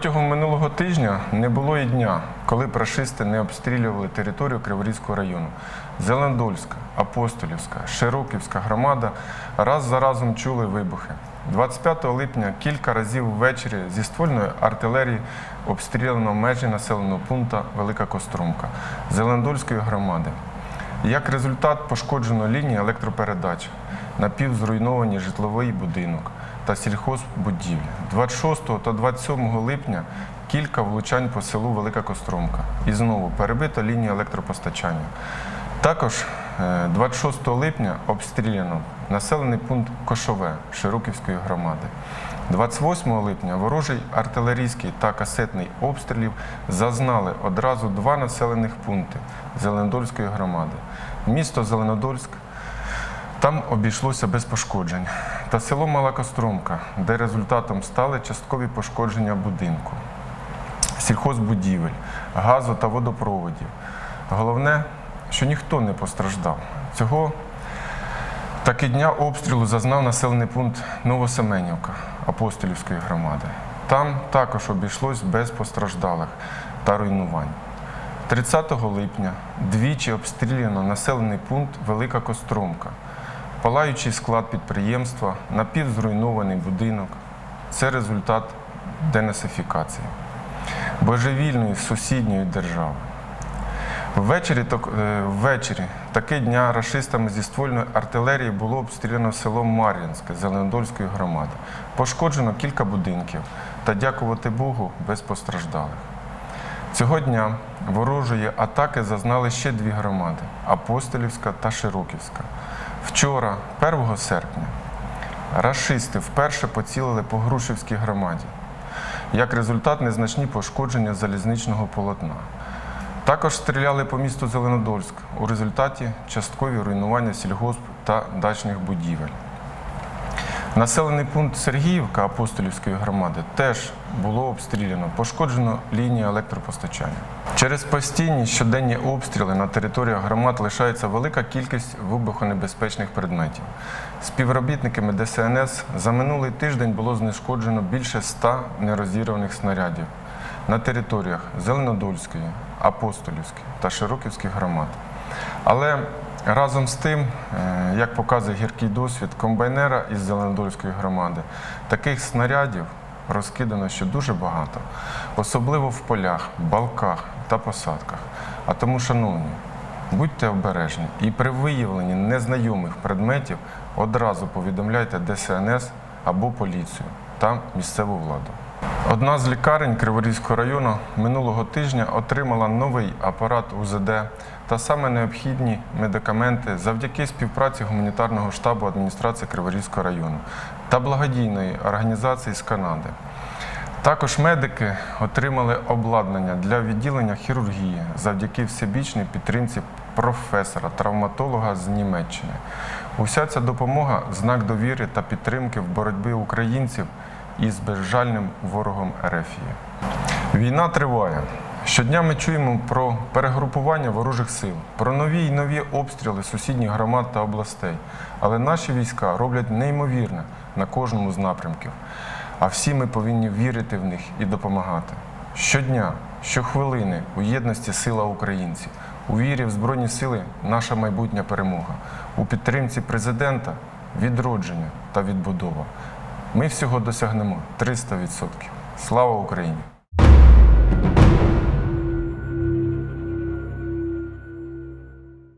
Протягом минулого тижня не було і дня, коли рашисти не обстрілювали територію Криворізького району. Зелендольська, Апостолівська, Широківська громада раз за разом чули вибухи. 25 липня кілька разів ввечері зі ствольної артилерії обстріляно межі населеного пункту Велика Костромка Зелендольської громади. Як результат пошкоджено лінії електропередач, напівзруйновані житловий будинок та сільхозбудівлі. 26 та 27 липня кілька влучань по селу Велика Костромка. І знову перебито лінію електропостачання. Також е, 26 липня обстріляно населений пункт Кошове Широківської громади. 28 липня ворожий артилерійський та касетний обстрілів зазнали одразу два населених пункти Зеленодольської громади. Місто Зеленодольськ там обійшлося без пошкоджень. Та село Мала Костромка, де результатом стали часткові пошкодження будинку, сільхозбудівель, газу та водопроводів. Головне, що ніхто не постраждав. Цього таки дня обстрілу зазнав населений пункт Новосеменівка Апостолівської громади. Там також обійшлось без постраждалих та руйнувань. 30 липня двічі обстріляно населений пункт Велика Костромка, палаючий склад підприємства, напівзруйнований будинок. Це результат денасифікації божевільної сусідньої держави. Ввечері, так- е, ввечері таки дня рашистами зі ствольної артилерії було обстріляно село Мар'їнське Зеленодольської громади. Пошкоджено кілька будинків та, дякувати Богу, без постраждалих. Цього дня ворожої атаки зазнали ще дві громади Апостолівська та Широківська. Вчора, 1 серпня, рашисти вперше поцілили по Грушівській громаді. Як результат, незначні пошкодження залізничного полотна. Також стріляли по місту Зеленодольськ. У результаті часткові руйнування сільгосп та дачних будівель. Населений пункт Сергіївка Апостолівської громади теж було обстріляно, пошкоджено лінії електропостачання. Через постійні щоденні обстріли на територіях громад лишається велика кількість вибухонебезпечних предметів. Співробітниками ДСНС за минулий тиждень було знешкоджено більше ста нерозірваних снарядів на територіях Зеленодольської, Апостолівської та Широківських громад. Але разом з тим, е, як показує гіркий досвід комбайнера із Зеленодольської громади, таких снарядів розкидано ще дуже багато, особливо в полях, балках та посадках. А тому, шановні, будьте обережні і при виявленні незнайомих предметів одразу повідомляйте ДСНС або поліцію та місцеву владу. Одна з лікарень Криворізького району минулого тижня отримала новий апарат УЗД та саме необхідні медикаменти завдяки співпраці гуманітарного штабу адміністрації Криворізького району та благодійної організації з Канади. Також медики отримали обладнання для відділення хірургії завдяки всебічній підтримці професора, травматолога з Німеччини. Уся ця допомога знак довіри та підтримки в боротьбі українців із безжальним ворогом Ерефії. Війна триває. Щодня ми чуємо про перегрупування ворожих сил, про нові й нові обстріли сусідніх громад та областей. Але наші війська роблять неймовірне на кожному з напрямків. А всі ми повинні вірити в них і допомагати. Щодня, щохвилини у єдності сила українців, у вірі в Збройні сили наша майбутня перемога, у підтримці президента відродження та відбудова. Ми всього досягнемо 300%. Слава Україні!